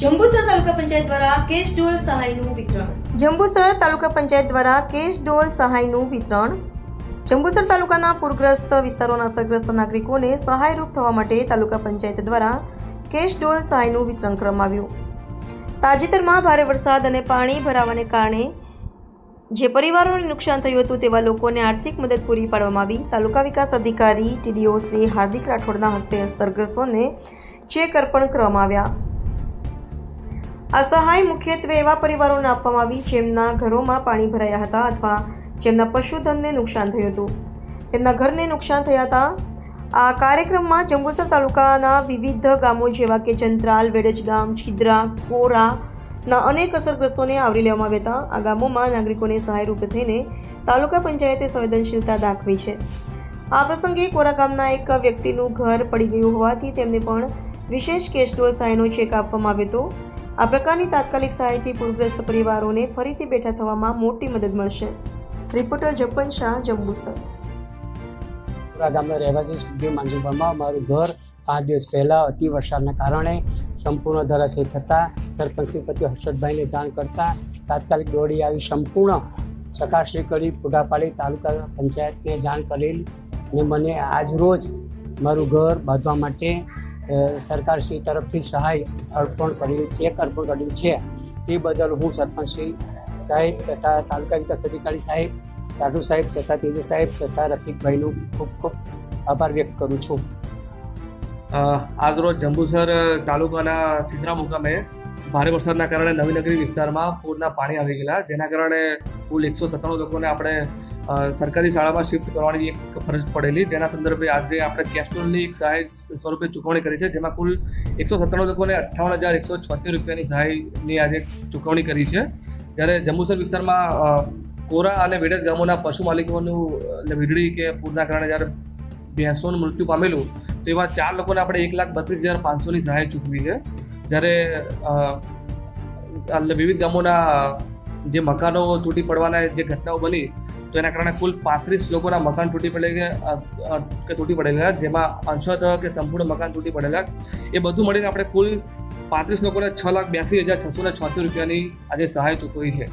જંબુસર તાલુકા પંચાયત દ્વારા કેશ ડોલ સહાયનું વિતરણ. જંબુસર તાલુકા પંચાયત દ્વારા કેશ ડોલ સહાયનું વિતરણ. જંબુસર તાલુકાના પૂરગ્રસ્ત વિસ્તારોના અસરગ્રસ્ત નાગરિકોને સહાયરૂપ થવા માટે તાલુકા પંચાયત દ્વારા કેશ ડોલ સહાયનું વિતરણ કરવામાં આવ્યું. તાજેતરમાં ભારે વરસાદ અને પાણી ભરાવાને કારણે જે પરિવારોને નુકસાન થયું હતું તેવા લોકોને આર્થિક મદદ પૂરી પાડવામાં આવી. તાલુકા વિકાસ અધિકારી, ટીડીઓ શ્રી હાર્દિક રાઠોડના હસ્તે અસરગ્રસ્તોને ચેક અર્પણ કરવામાં આવ્યા. આ સહાય મુખ્યત્વે એવા પરિવારોને આપવામાં આવી જેમના ઘરોમાં પાણી ભરાયા હતા અથવા જેમના પશુધનને નુકસાન થયું હતું. તેમના ઘરને નુકસાન થયા હતા. આ કાર્યક્રમમાં જંબુસર તાલુકાના વિવિધ ગામો જેવા કે જંત્રાલ, વેડજ ગામ, છિદ્રા કોરાના અનેક અસરગ્રસ્તોને આવરી લેવામાં આવ્યા હતા. આ ગામોમાં નાગરિકોને સહાયરૂપ થઈને તાલુકા પંચાયતે સંવેદનશીલતા દાખવી છે. આ પ્રસંગે કોરા ગામના એક વ્યક્તિનું ઘર પડી ગયું હોવાથી તેમને પણ વિશેષ કેશ ડોલ સહાયનો ચેક આપવામાં આવ્યો હતો. આ પ્રકારની તાત્કાલિક સહાયથી પૂરગ્રસ્ત પરિવારોને ફરીથી બેઠા થવામાં મોટી મદદ મળશે. રિપોર્ટર જપન શાહ, જંબુસર. પુરા ગામના રહેવાસી સુખદેવ માંજીભામાં મારું ઘર પાંચ દિવસ પહેલાં અતિ વરસાદના કારણે સંપૂર્ણ ધરાશય થતાં સરપંચ પતિ હર્ષદભાઈને જાણ કરતાં તાત્કાલિક દોડી આવી સંપૂર્ણ ચકાસણી કરી પૂરા પાડી તાલુકા પંચાયતને જાણ કરેલ ને મને આજ રોજ મારું ઘર બાંધવા માટે સરકારશ્રી તરફથી સહાય અર્પણ કરી ચેક અર્પણ કર્યું છે. તે બદલ હું સરપંચ શ્રી સાહેબ તથા તાલુકા વિકાસ અધિકારી સાહેબ લાડુ સાહેબ તથા તેજસ સાહેબ તથા રફીકભાઈનો ખૂબ ખૂબ આભાર વ્યક્ત કરું છું. આજરોજ જંબુસર તાલુકાના ચિત્રા મુકામે ભારે વરસાદના કારણે નવીનગરી વિસ્તારમાં પૂરના પાણી આવી ગયેલા, જેના કારણે કુલ એકસો સત્તાણું લોકોને આપણે સરકારી શાળામાં શિફ્ટ કરવાની એક ફરજ પડેલી. જેના સંદર્ભે આજે આપણે કેસ્ટોલની એક સહાય સ્વરૂપે ચૂકવણી કરી છે, જેમાં કુલ એકસો સત્તાણું લોકોને અઠ્ઠાવન હજાર એકસો છોતેર રૂપિયાની સહાયની આજે ચૂકવણી કરી છે. જ્યારે જંબુસર વિસ્તારમાં કોરા અને વેડજ ગામોના પશુ માલિકોનું વીજળી કે પૂરના કારણે જ્યારે ભેંસોનું મૃત્યુ પામેલું, તો એવા ચાર લોકોને આપણે એક લાખ બત્રીસ હજાર પાંચસોની સહાય ચૂકવી છે. જ્યારે વિવિધ ગામોના જે મકાનો તૂટી પડવાના જે ઘટનાઓ બની, તો એના કારણે કુલ પાંત્રીસ લોકોના મકાન તૂટી પડે કે તૂટી પડેલા, જેમાં અંશત કે સંપૂર્ણ મકાન તૂટી પડેલા. એ બધું મળીને આપણે કુલ પાંત્રીસ લોકોને છ લાખ બ્યાસી હજાર છસો ને છોતેર રૂપિયાની આજે સહાય ચૂકવી છે.